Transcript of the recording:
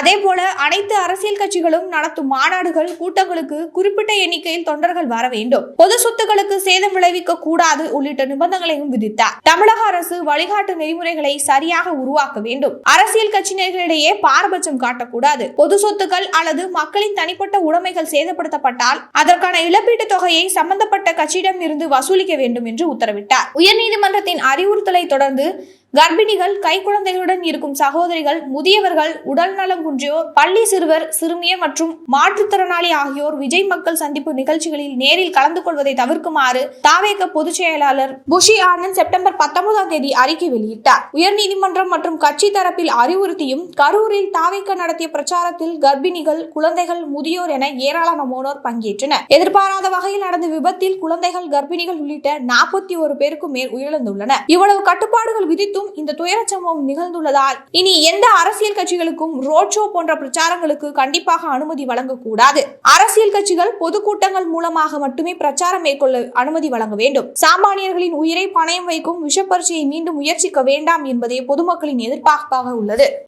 அதே போல அனைத்து அரசியல் கட்சிகளும் நடத்தும் மாநாடுகள் கூட்டங்களுக்கு குறிப்பிட்ட எண்ணிக்கையில் தொண்டர்கள் வர வேண்டும். பொது சொத்துக்களுக்கு சேதம் விளைவிக்க கூடாது உள்ளிட்ட நிபந்தனைகளையும் விதித்தார். தமிழக அரசு வழிகாட்டு நெறிமுறைகளை சரியாக உருவாக்க வேண்டும். அரசியல் கட்சியினர்களிடையே பாரபட்சம் காட்டக்கூடாது. பொது சொத்துக்கள் அல்லது மக்களின் தனிப்பட்ட உடைமைகள் சேதப்படுத்தப்பட்டால் அதற்கான இழப்பீட்டுத் தொகையை சம்பந்தப்பட்ட கட்சியிடம் இருந்து வசூலிக்க வேண்டும் என்று உத்தரவிட்டார். உயர்நீதிமன்றத்தின் அறிவுறுத்தலை தொடர்ந்து கர்ப்பிணிகள் கைக்குழந்தைகளுடன் இருக்கும் சகோதரிகள் முதியவர்கள் உடல் நலம் குன்றியோர் பள்ளி சிறுவர் சிறுமியர் மற்றும் மாற்றுத்திறனாளி ஆகியோர் விஜய் மக்கள் சந்திப்பு நிகழ்ச்சிகளில் நேரில் கலந்து கொள்வதை தவிர்க்குமாறு தாவேக பொதுச் செயலாளர் புஷி ஆனந்த் செப்டம்பர் பத்தொன்பதாம் தேதி அறிக்கை வெளியிட்டார். உயர்நீதிமன்றம் மற்றும் கட்சி தரப்பில் அறிவுறுத்தியும் கரூரில் தாவேக நடத்திய பிரச்சாரத்தில் கர்ப்பிணிகள் குழந்தைகள் முதியோர் என ஏராளமானோர் பங்கேற்றனர். எதிர்பாராத வகையில் நடந்த விபத்தில் குழந்தைகள் கர்ப்பிணிகள் உள்ளிட்ட நாற்பத்தி ஒரு பேருக்கும் மேல் உயிரிழந்துள்ளனர். இவ்வளவு கட்டுப்பாடுகள் விதித்து குறித்தும் இந்த துயரச் சம்பவம் நிகழ்ந்துள்ளதால் இனி எந்த அரசியல் கட்சிகளுக்கும் ரோட் ஷோ போன்ற பிரச்சாரங்களுக்கு கண்டிப்பாக அனுமதி வழங்கக்கூடாது. அரசியல் கட்சிகள் பொதுக்கூட்டங்கள் மூலமாக மட்டுமே பிரச்சாரம் மேற்கொள்ள அனுமதி வழங்க வேண்டும். சாமானியர்களின் உயிரை பணயம் வைக்கும் விஷப்பரிசையை மீண்டும் முயற்சிக்க வேண்டாம் என்பதே பொதுமக்களின் எதிர்பார்ப்பாக உள்ளது.